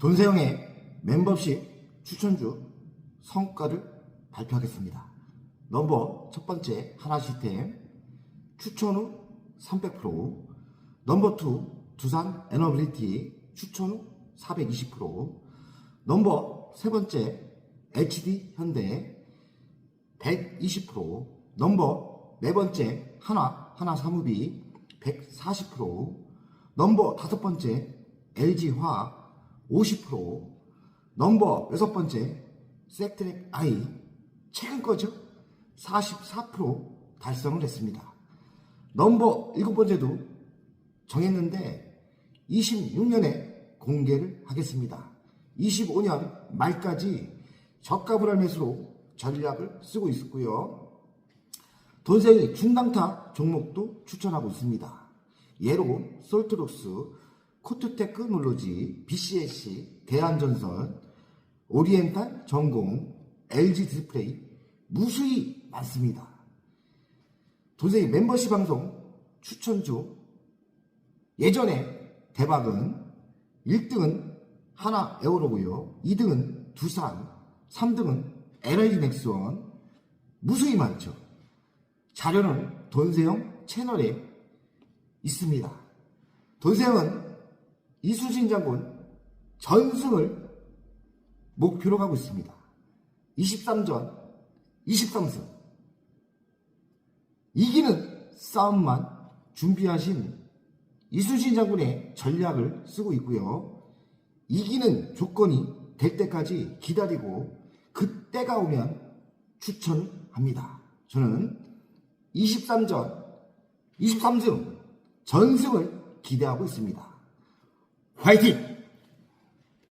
돈세영의 멤버십 추천주 성과를 발표하겠습니다. 넘버 첫 번째 하나 시스템. 추천 후 300% 넘버 투 두산 에너빌리티 추천 후 420% 넘버 세 번째 HD 현대 120% 넘버 네 번째 하나 하나 사무비 140% 넘버 다섯 번째 LG 화학 50% 넘버 여섯 번째 섹트랙 아이 최근 거죠 44% 달성을 했습니다. 넘버 일곱 번째도 정했는데 26년에 공개를 하겠습니다. 25년 말까지 저가불알 매수로 전략을 쓰고 있었고요. 돈세이 중당타 종목도 추천하고 있습니다. 예로 솔트록스, 코트테크 놀로지, BCSC, 대한전선, 오리엔탈 전공, LG 디스플레이 무수히 많습니다. 돈세이 멤버십 방송 추천주 예전에 대박은 1등은 하나 에어로고요. 2등은 두산, 3등은 LG 넥스원 무수히 많죠. 자료는 돈세영 채널에 있습니다. 돈세영은 이수진 장군 전승을 목표로 가고 있습니다. 23전 23승 이기는 싸움만 준비하신 이수진 장군의 전략을 쓰고 있고요. 이기는 조건이 될 때까지 기다리고 그때가 오면 추천합니다. 저는 23전 23승 전승을 기대하고 있습니다. 快进。